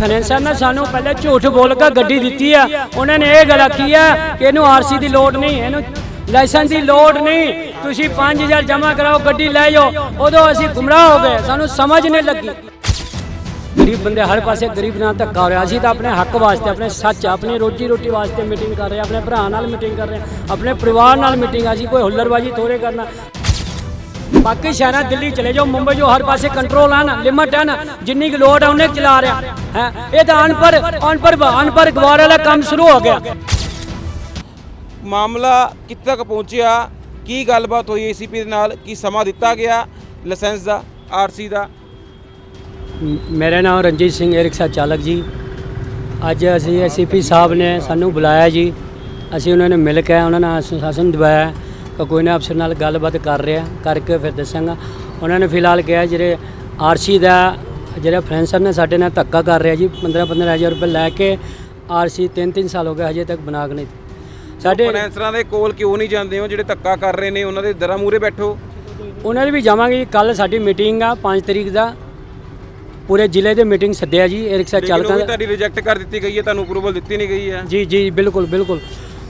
Financer ਨੇ ਸਾਨੂੰ ਪਹਿਲੇ ਝੂਠ ਬੋਲ ਕੇ ਗੱਡੀ ਦਿੱਤੀ ਆ। ਉਹਨਾਂ ਨੇ ਇਹ ਗੱਲ ਆਖੀ ਆ ਕਿ ਇਹਨੂੰ ਆਰਸੀ ਦੀ ਲੋੜ ਨਹੀਂ, ਇਹਨੂੰ ਲਾਇਸੈਂਸ ਦੀ ਲੋੜ ਨਹੀਂ। ਤੁਸੀਂ 5000 ਜਮ੍ਹਾਂ ਕਰਾਓ, ਗੱਡੀ ਲੈ ਜਾਓ। ਉਦੋਂ ਅਸੀਂ ਗੁੰਮਰਾਹ ਹੋ ਗਏ। ਸਾਨੂੰ ਸਮਝ ਨਹੀਂ ਲੱਗੀ। ਗਰੀਬ ਬੰਦੇ ਹਰ ਪਾਸੇ ਗਰੀਬ ਨਾਲ ਧੱਕਾ ਹੋ ਰਿਹਾ। ਅਸੀਂ ਤਾਂ ਆਪਣੇ ਹੱਕ ਵਾਸਤੇ, ਆਪਣੇ ਸੱਚ, ਆਪਣੀ ਰੋਜੀ ਰੋਟੀ ਵਾਸਤੇ ਮੀਟਿੰਗ ਕਰ ਰਹੇ ਆਪਣੇ ਭਰਾ ਨਾਲ ਮੀਟਿੰਗ ਕਰ ਰਹੇ ਆਪਣੇ ਪਰਿਵਾਰ ਨਾਲ ਮੀਟਿੰਗ ਅਸੀਂ ਕੋਈ ਹੁੱਲਰਬਾਜ਼ੀ ਥੋੜੇ ਕਰਨਾ। ਬਾਕੀ ਸ਼ਹਿਰਾਂ ਦਿੱਲੀ ਚਲੇ ਜਾਓ ਮੁੰਬਈ ਜੋ ਹਰ ਪਾਸੇ ਕੰਟਰੋਲ ਆ ਨਾ ਲਿਮਟ ਹੈ ਨਾ ਜਿੰਨੀ ਕੁ ਲੋੜ ਆ ਉਹਨੇ ਚਲਾ ਰਿਹਾ। ਹੈ ਇਹ ਤਾਂ ਅਨਪੜ ਅਨਪੜ ਅਨਪੜ ਗਵਾਰ ਵਾਲਾ ਕੰਮ ਸ਼ੁਰੂ ਹੋ ਗਿਆ। ਮਾਮਲਾ ਕਿੱਥੇ ਤੱਕ ਪਹੁੰਚਿਆ ਕੀ ਗੱਲਬਾਤ ਹੋਈ ਏਸੀਪੀ ਦੇ ਨਾਲ ਕੀ ਸਮਾਂ ਦਿੱਤਾ ਗਿਆ ਲਾਇਸੈਂਸ ਦਾ ਆਰਸੀ ਦਾ? ਮੇਰਾ ਨਾਮ ਰਣਜੀਤ ਸਿੰਘ ਹੈ ਰਿਕਸ਼ਾ ਚਾਲਕ ਜੀ। ਅੱਜ ਅਸੀਂ ਐਸਪੀ ਸਾਹਿਬ ਨੇ ਸਾਨੂੰ ਬੁਲਾਇਆ ਜੀ। ਅਸੀਂ ਉਹਨਾਂ ਨੂੰ ਮਿਲ ਕੇ ਉਹਨਾਂ ਨਾਲ ਆਸ਼ਵਾਸਨ ਦਿਵਾਇਆ। ਕੋਈ ਨਾ ਅਫਸਰ ਨਾਲ ਗੱਲਬਾਤ ਕਰ ਰਿਹਾ ਕਰਕੇ ਫਿਰ ਦੱਸਾਂਗਾ। ਉਹਨਾਂ ਨੇ ਫਿਲਹਾਲ ਕਿਹਾ ਜਿਹੜੇ ਆਰਸੀ ਦਾ ਜਿਹੜਾ ਫਰੈਂਸਰ ਨੇ ਸਾਡੇ ਨਾਲ ਧੱਕਾ ਕਰ ਰਿਹਾ ਜੀ 15 15000 ਰੁਪਏ ਲੈ ਕੇ ਆਰਸੀ 3-3 ਸਾਲ ਹੋ ਗਏ ਹਜੇ ਤੱਕ ਬਣਾ ਕੇ ਨਹੀਂ। ਸਾਡੇ ਫਾਈਨੈਂਸਰਾਂ ਦੇ ਕੋਲ ਕਿਉਂ ਨਹੀਂ ਜਾਂਦੇ ਹੋ ਜਿਹੜੇ ਧੱਕਾ ਕਰ ਰਹੇ ਨੇ ਉਹਨਾਂ ਦੇ ਦਰਾਂ ਮੂਰੇ ਬੈਠੋ। ਉਹਨਾਂ ਦੇ ਵੀ ਜਾਵਾਂਗੇ ਕੱਲ ਸਾਡੀ ਮੀਟਿੰਗ ਆ 5 ਤਰੀਕ ਦਾ। ਪੂਰੇ ਜ਼ਿਲ੍ਹੇ ਦੇ ਮੀਟਿੰਗ ਸੱਦਿਆ ਜੀ ਇਹ ਰਿਕਸ਼ਾ ਚਾਲਕਾਂ ਦਾ। ਤੁਹਾਡੀ ਰਿਜੈਕਟ ਕਰ ਦਿੱਤੀ ਗਈ ਹੈ ਤੁਹਾਨੂੰ ਅਪਰੂਵਲ ਦਿੱਤੀ ਨਹੀਂ ਗਈ ਹੈ। ਜੀ ਜੀ ਬਿਲਕੁਲ ਬਿਲਕੁਲ।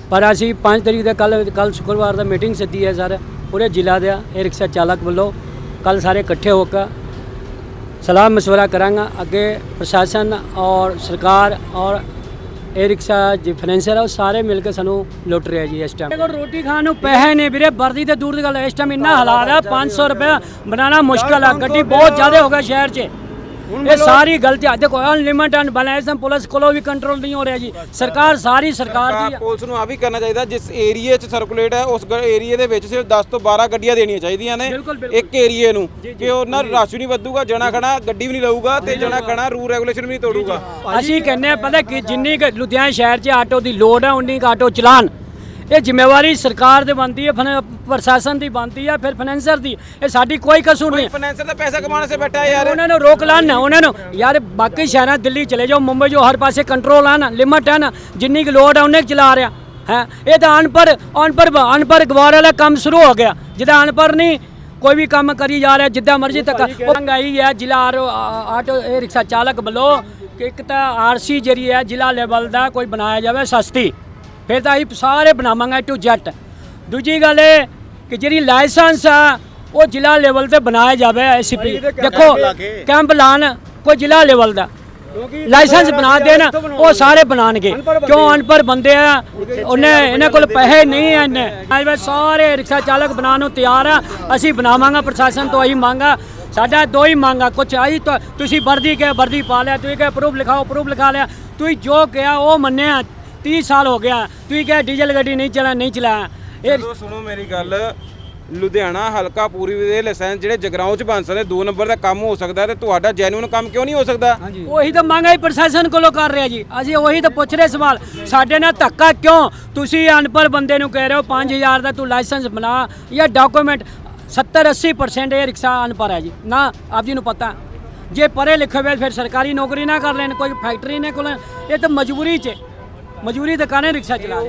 ਪਰ ਅਸੀਂ 5 ਤਰੀਕ ਦਾ ਕੱਲ ਕੱਲ ਸ਼ੁੱਕਰਵਾਰ ਦਾ ਮੀਟਿੰਗ ਸੱਦੀ ਹੈ ਸਰ ਪੂਰੇ ਜ਼ਿਲ੍ਹਾ ਦੇ ਇਹ ਰਿਕਸ਼ਾ ਚਾਲਕ ਵੱਲੋਂ ਕੱਲ ਸਾਰੇ ਇਕੱਠੇ ਹੋ ਕੇ ਸਲਾਹ مشورہ ਕਰਾਂਗਾ ਅੱਗੇ ਪ੍ਰਸ਼ਾਸਨ ਔਰ ਸਰਕਾਰ ਔਰ ਇਹ ਰਿਕਸ਼ਾ ਜੀ ਫਾਈਨੈਂਸਰ ਆ ਉਹ ਸਾਰੇ ਮਿਲ ਕੇ ਸਾਨੂੰ ਲੁੱਟ ਰਿਹਾ ਜੀ ਇਸ ਟਾਈਮ ਦੇਖੋ ਰੋਟੀ ਖਾਣ ਨੂੰ ਪੈਸੇ ਨੇ ਵੀਰੇ ਵਰਦੀ ਤੇ ਦੂਰ ਦੀ ਗੱਲ ਹੈ। ਇਸ ਟਾਈਮ ਇੰਨਾ ਹਾਲਾਤ ਹੈ 500 ਰੁਪਏ ਬਣਾਉਣਾ ਮੁਸ਼ਕਲ ਆ ਗੱਡੀ ਬਹੁਤ ਜ਼ਿਆਦਾ ਹੋ ਗਿਆ ਸ਼ਹਿਰ 'ਚ ਇਹ ਸਾਰੀ ਗਲਤੀ ਆ। ਦੇਖੋ ਅਨਲਿਮਿਟ ਅਨ ਬੈਲੈਂਸ ਪੁਲਿਸ ਕੋਲੋਂ ਵੀ ਕੰਟਰੋਲ ਨਹੀਂ ਹੋ ਰਿਹਾ ਜੀ। ਸਰਕਾਰ ਸਾਰੀ ਸਰਕਾਰ ਦੀ। ਪੁਲਿਸ ਨੂੰ ਆ ਵੀ ਕਰਨਾ ਚਾਹੀਦਾ ਜਿਸ ਏਰੀਏ 'ਚ ਸਰਕੂਲੇਟ ਹੈ ਉਸ ਏਰੀਏ ਦੇ ਵਿੱਚ ਸਿਰਫ 10 ਤੋਂ 12 ਗੱਡੀਆਂ ਦੇਣੀਆਂ ਚਾਹੀਦੀਆਂ ਨੇ। ਇੱਕ ਏਰੀਏ ਨੂੰ ਕਿ ਉਹਨਾਂ ਰਸ਼ ਨਹੀਂ ਵਧੂਗਾ ਜਣਾ ਖਣਾ ਗੱਡੀ ਵੀ ਨਹੀਂ ਲਊਗਾ ਤੇ ਜਣਾ ਖਣਾ ਰੂਲ ਰੈਗੂਲੇਸ਼ਨ ਵੀ ਨਹੀਂ ਤੋੜੂਗਾ। ਅਸੀਂ ਕਹਿੰਦੇ ਆ ਪਤਾ ਕਿ ਜਿੰਨੀ ਕੁ ਲੁਧਿਆਣਾ ਸ਼ਹਿਰ 'ਚ ਆਟੋ ਦੀ ਲੋਡ ਹੈ ਉਨੀ ਕੁ ਆਟੋ ਚਲਾਨ ਇਹ ਜ਼ਿੰਮੇਵਾਰੀ ਸਰਕਾਰ ਦੀ ਬਣਦੀ ਹੈ ਫਨ- ਪ੍ਰਸ਼ਾਸਨ ਦੀ ਬਣਦੀ ਹੈ ਫਿਰ ਫਾਈਨੈਂਸਰ ਦੀ। ਇਹ ਸਾਡੀ ਕੋਈ ਕਸੂਰ ਨਹੀਂ। ਫਾਈਨੈਂਸਰ ਦਾ ਪੈਸਾ ਕਮਾਉਣ ਸੇ ਬੈਠਾ ਹੈ ਯਾਰ। ਉਹਨਾਂ ਨੂੰ ਰੋਕ ਲਾਣ ਨਾ ਉਹਨਾਂ ਨੂੰ। ਯਾਰ ਬਾਕੀ ਸ਼ਹਿਰਾਂ ਦਿੱਲੀ ਚਲੇ ਜਾਓ ਮੁੰਬਈ ਜੋ ਹਰ ਪਾਸੇ ਕੰਟਰੋਲ ਆ ਨਾ ਲਿਮਟ ਹੈ ਨਾ ਜਿੰਨੀ ਕੁ ਲੋਡ ਹੈ ਉਹਨੇ ਚਲਾ ਰਿਹਾ। ਹੈ? ਇਹ ਤਾਂ ਅਨਪੜ ਅਨਪੜ ਅਨਪੜ ਗਵਾਰ ਵਾਲਾ ਕੰਮ ਸ਼ੁਰੂ ਹੋ ਗਿਆ। ਜਿਹਦਾ ਅਨਪੜ ਨਹੀਂ ਕੋਈ ਵੀ ਕੰਮ ਕਰੀ ਜਾ ਰਿਹਾ ਜਿੱਦਾਂ ਮਰਜ਼ੀ ਤੱਕ ਮਹਿੰਗਾਈ ਹੈ ਜ਼ਿਲ੍ਹਾ ਆ- ਆਟੋ ਇਹ ਰਿਕਸ਼ਾ ਚਾਲਕ ਵੱਲੋਂ ਕਿ ਇੱਕ ਤਾਂ ਆਰਸੀ ਜਿਹੜੀ ਹੈ ਜ਼ਿਲ੍ਹਾ ਲੈਵਲ ਦਾ ਕੋਈ ਬਣਾਇਆ ਜਾਵੇ ਸਸਤੀ। ਫਿਰ ਤਾਂ ਅਸੀਂ ਸਾਰੇ ਬਣਾਵਾਂਗੇ ਟੂ ਜੈਟ ਦੂਜੀ ਗੱਲ ਇਹ ਕਿ ਜਿਹੜੀ ਲਾਇਸੈਂਸ ਆ ਉਹ ਜ਼ਿਲ੍ਹਾ ਲੈਵਲ ਤੇ ਬਣਾਇਆ ਜਾਵੇ ਐਸਪੀ ਦੇਖੋ ਕੈਂਪ ਲਾਣ ਕੋਈ ਜ਼ਿਲ੍ਹਾ ਲੈਵਲ ਦਾ। ਲਾਇਸੈਂਸ ਬਣਾ ਦੇਣ ਉਹ ਸਾਰੇ ਬਣਾਣਗੇ ਕਿਉਂ ਅਨਪੜ ਬੰਦੇ ਆ? ਉਹਨੇ ਇਹਨਾਂ ਕੋਲ ਪੈਸੇ ਨਹੀਂ ਆ ਇੰਨੇ। ਅੱਜ ਸਾਰੇ ਰਿਕਸ਼ਾ ਚਾਲਕ ਬਣਾਉਣ ਨੂੰ ਤਿਆਰ ਆ। ਅਸੀਂ ਬਣਾਵਾਂਗਾ ਪ੍ਰਸ਼ਾਸਨ ਤੋਂ ਇਹੀ ਮੰਗਾ ਸਾਡਾ ਦੋ ਹੀ ਮੰਗਾ ਕੁਛ ਆਈ ਤੁਸੀਂ ਵਰਦੀ ਕੇ ਵਰਦੀ ਪਾ ਲਿਆ ਤੁਸੀਂ ਕਹੇ ਪ੍ਰੂਫ ਲਿਖਾਓ ਪ੍ਰੂਫ ਲਿਖਾ ਲਿਆ। ਤੁਸੀਂ ਜੋ ਕਿਹਾ ਉਹ ਮੰਨਿਆ। 30 ਸਾਲ ਹੋ ਗਿਆ। ਤੁਸੀਂ ਕਹੇ ਡੀਜ਼ਲ ਗੱਡੀ ਨਹੀਂ ਚਲਾ ਨਹੀਂ ਚਲਾਇਆ ਇਹ ਚਲੋ ਸੁਣੋ ਮੇਰੀ ਗੱਲ। ਲੁਧਿਆਣਾ ਹਲਕਾ ਪੂਰੀ ਦੇ ਲਾਇਸੈਂਸ ਜਿਹੜੇ ਜਗਰਾਉਂ ਚ ਬਣ ਸਕਦੇ ਦੋ ਨੰਬਰ ਦਾ ਕੰਮ ਹੋ ਸਕਦਾ ਤੇ ਤੁਹਾਡਾ ਜੈਨੂਨ ਕੰਮ ਕਿਉਂ ਨਹੀਂ ਹੋ ਸਕਦਾ? ਉਹੀ ਤਾਂ ਮੰਗ ਹੈ ਪ੍ਰਸ਼ਾਸਨ ਕੋਲੋਂ ਕਰ ਰਿਹਾ ਜੀ। ਅਸੀਂ ਉਹੀ ਤਾਂ ਪੁੱਛ ਰਹੇ ਸਵਾਲ। ਸਾਡੇ ਨਾਲ ਧੱਕਾ ਕਿਉਂ? ਤੁਸੀਂ ਅਨਪੜ੍ਹ ਬੰਦੇ ਨੂੰ ਕਹਿ ਰਹੇ ਹੋ 5000 ਦਾ ਤੂੰ ਲਾਇਸੈਂਸ ਬਣਾ ਜਾਂ ਡਾਕੂਮੈਂਟ 70 80% ਇਹ ਰਿਕਸ਼ਾ ਅਨਪੜ੍ਹ ਹੈ ਜੀ। ਨਾ ਆਪ ਜੀ ਨੂੰ ਪਤਾ। ਜੇ ਪੜ੍ਹੇ ਲਿਖੇ ਹੋਏ ਫਿਰ ਸਰਕਾਰੀ ਨੌਕਰੀ ਨਾ ਕਰ ਲੈਣ ਕੋਈ ਫੈਕਟਰੀ ਨੇ ਕੋਲ ਇਹ ਤਾਂ ਮਜਬੂਰੀ 'ਚ ਮਜਬੂਰੀ ਦੇ ਰਿਕਸ਼ਾ ਚਲਾ